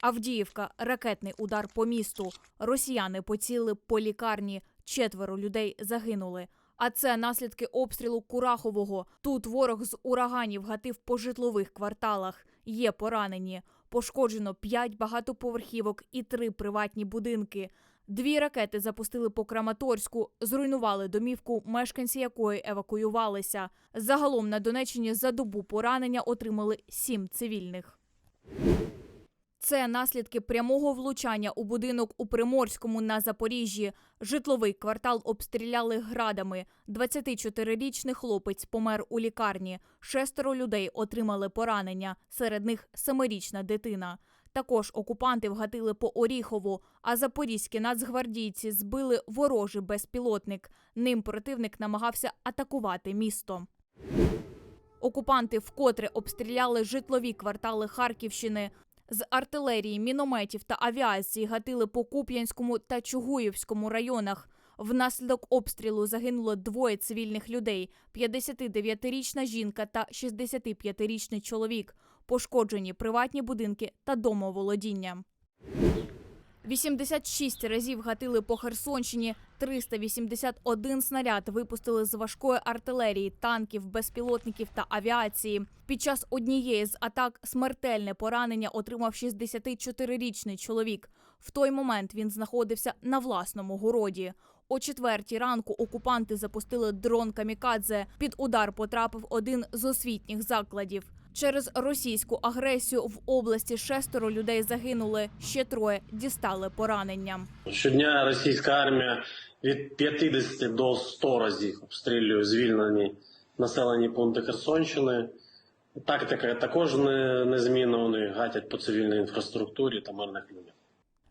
Авдіївка ракетний удар по місту. Росіяни поцілили по лікарні. Четверо людей загинули. А це наслідки обстрілу Курахового. Тут ворог з ураганів гатив по житлових кварталах. Є поранені. Пошкоджено п'ять багатоповерхівок і три приватні будинки. Дві ракети запустили по Краматорську, зруйнували домівку, мешканці якої евакуювалися. Загалом на Донеччині за добу поранення отримали сім цивільних. Це наслідки прямого влучання у будинок у Приморському на Запоріжжі. Житловий квартал обстріляли градами. 24-річний хлопець помер у лікарні. Шестеро людей отримали поранення. Серед них семирічна дитина. Також окупанти вгатили по Оріхову, а запорізькі нацгвардійці збили ворожий безпілотник. Ним противник намагався атакувати місто. Окупанти вкотре обстріляли житлові квартали Харківщини. З артилерії, мінометів та авіації гатили по Куп'янському та Чугуївському районах. Внаслідок обстрілу загинуло двоє цивільних людей: 59-річна жінка та 65-річний чоловік. Пошкоджені приватні будинки та домоволодіння. 86 разів гатили по Херсонщині, 381 снаряд випустили з важкої артилерії, танків, безпілотників та авіації. Під час однієї з атак смертельне поранення отримав 64-річний чоловік. В той момент він знаходився на власному городі. О четвертій ранку окупанти запустили дрон камікадзе. Під удар потрапив один з освітніх закладів. Через російську агресію в області шестеро людей загинули, ще троє дістали поранення. Щодня російська армія від 50 до 100 разів обстрілює звільнені населені пункти Херсонщини. Тактика також не, незмінна. Вони гатять по цивільній інфраструктурі та мирних людях.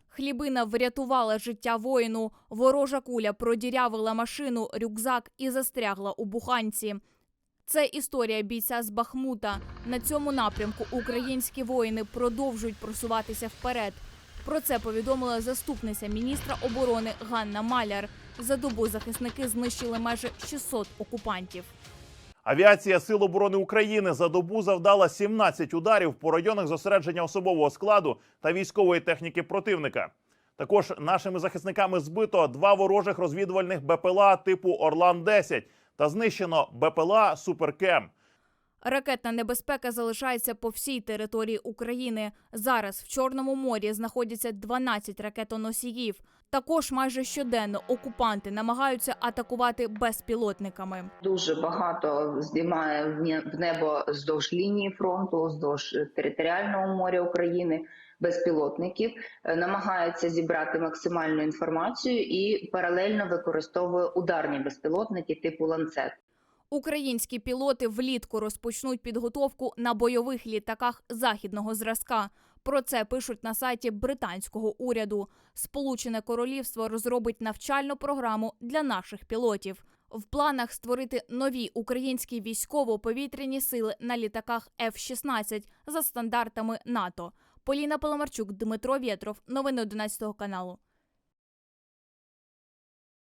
Хлібина врятувала життя воїну. Ворожа куля продірявила машину, рюкзак і застрягла у буханці. Це історія бійця з Бахмута. На цьому напрямку українські воїни продовжують просуватися вперед. Про це повідомила заступниця міністра оборони Ганна Маляр. За добу захисники знищили майже 600 окупантів. Авіація Сил оборони України за добу завдала 17 ударів по районах зосередження особового складу та військової техніки противника. Також нашими захисниками збито два ворожих розвідувальних БПЛА типу Орлан 10 та знищено БПЛА Суперкем. Ракетна небезпека залишається по всій території України. Зараз в Чорному морі знаходяться 12 ракетоносіїв. Також майже щоденно окупанти намагаються атакувати безпілотниками. Дуже багато здіймає в не- небо здовж лінії фронту, здовж територіального моря України. Безпілотників Е, намагаються зібрати максимальну інформацію і паралельно використовує ударні безпілотники типу ланцет. Українські пілоти влітку розпочнуть підготовку на бойових літаках західного зразка. Про це пишуть на сайті британського уряду. Сполучене Королівство розробить навчальну програму для наших пілотів. В планах створити нові українські військово-повітряні сили на літаках F-16 за стандартами НАТО. Поліна Паламарчук, Дмитро Вєтров. Новини 11 каналу.